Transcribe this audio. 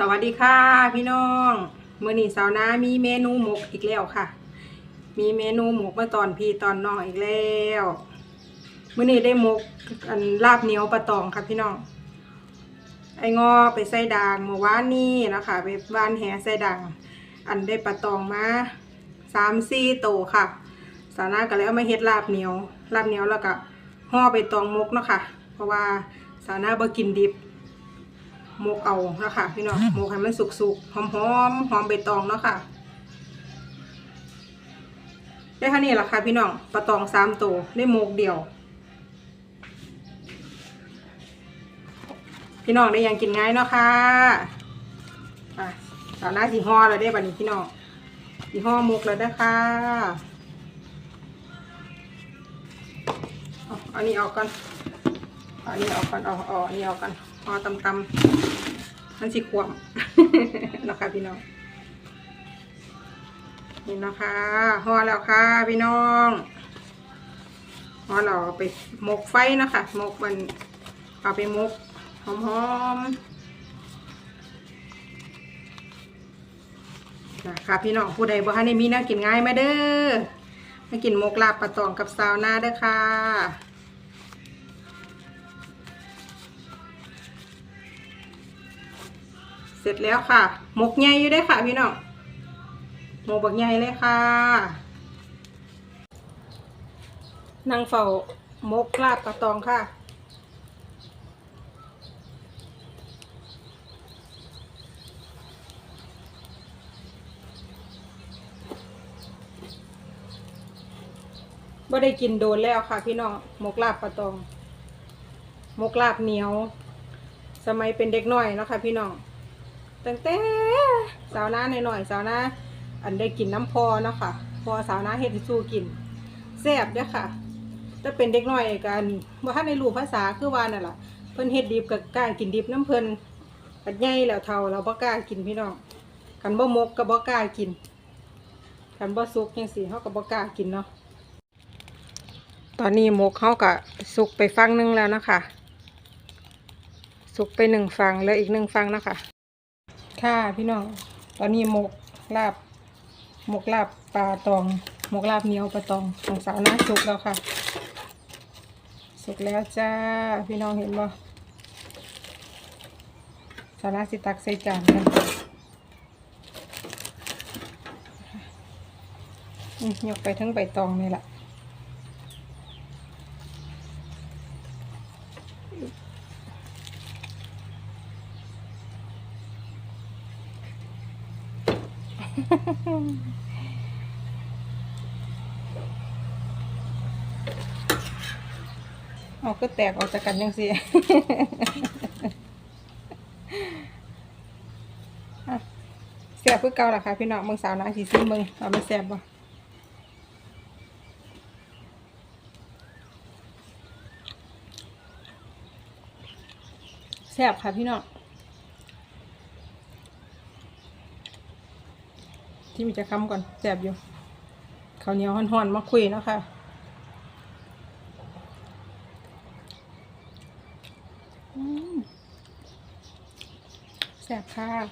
สวัสดีค่ะพี่น้องเมื่อนี้สาวนามีเมนูหมกอีกแล้วค่ะ มีเมนูหมกเมาตอนพี่ตอนน้องอีกแล้วเมื่อนี้ได้หมกอันลาบเหนียวปลาตองค่ะพี่น้อง ไอ้งอไปใส่ด่างเมื่อวานนี้นะคะไปบ้านแหใส่ด่าง อันได้ปลาตองมาสามสี่โตค่ะ สาวนาก็เลยเอามาเฮ็ดลาบเหนียวลาบเหนียวแล้วก็ห่อไปตองมกเนาะค่ะ เพราะว่าสาวนาบ่กินดิบ หมกเอาเนาะคะพี่น้องหมกให้มันสุกๆหอมๆหอมใบตองเนาะค่ะได้แค่นี้แหละค่ะพี่น้องปลาตองสามตัวได้หมกเดียว พี่น้องได้ยังกินง่ายเนาะค่ะอะตอนหน้าสีห่อแล้วได้บัดนี้พี่น้องสีห่อหมกแล้วได้อค่ะเอาอันนี้ออกก่อนเอาอันนี้ออกก่อนเอาเอาอันนี้ออกก่อนห่อตำๆ มันสิขวมเนาะคะพี่น้องนี่นะคะห่อแล้วค่ะ พี่น้องห่อเราเอาไปหมกไฟนะคะหมกมันเอาไปหมกหอมๆนะคะพี่น้องผู้ใดบ่ทันได้มีน่ากินง่ายมาเด้อมากินหมกลาบปลาตองกับซาวน่าเด้อค่ะ เสร็จแล้วค่ะ หมกใหญ่อยู่ได้ค่ะพี่น้องหมกบักใหญ่เลยค่ะนางเฝ้าหมกลาบปลาตองค่ะบ่ได้กินโดนแล้วค่ะพี่น้องหมกลาบปลาตองหมกลาบเหนียว สมัยเป็นเด็กน้อยเนาะค่ะพี่น้อง ตั้งแต่สาวน้าหน่อยๆสาวน้าอันได้กินน้ำพอเนาะค่ะ พอสาวน้าเฮ็ดให้สู้กินแซ่บเด้อค่ะถ้าเป็นเด็กน้อยกันว่าถ้าในรู้ภาษาคือว่านั่นล่ะเพิ่นเฮ็ดดิบกับกล้ากินดิบน้ำเพิ่นปัดใหญ่แล้วเท่าเราบ่กล้ากินพี่น้องกันบ่มกก็บ่กล้ากินกันบ่สุกจังซี่เฮาก็บ่กล้ากินเนาะตอนนี้มกเฮาก็สุกไปฟังหนึงแล้วนะคะ สุกไปหนึ่งฟังแล้วอีกหนึ่งฟังนะคะ ค่ะพี่น้อง ตอนนี้หมกลาบหมกลาบปลาตองหมกลาบเหนียวปลาตองของสาวน้าสุกแล้วค่ะ สุกแล้วจ้าพี่น้องเห็นบ่สาวน้าสิตักใส่จานกันยกไปทั้งใบตองนี่แหละ เอาก็แตกออกจากกันยังสิอะแซ่บเพื่อเก่าล่ะค่ะ พี่น้องมึงสาวนะสีซีมึงเอาไม่แซ่บบ่แซ่บค่ะพี่น้อง ที่มีจะค้ำก่อนแสบอยู่ข้าวเหนียวห่อนๆมาคุยเนาะค่ะแสบค่ะ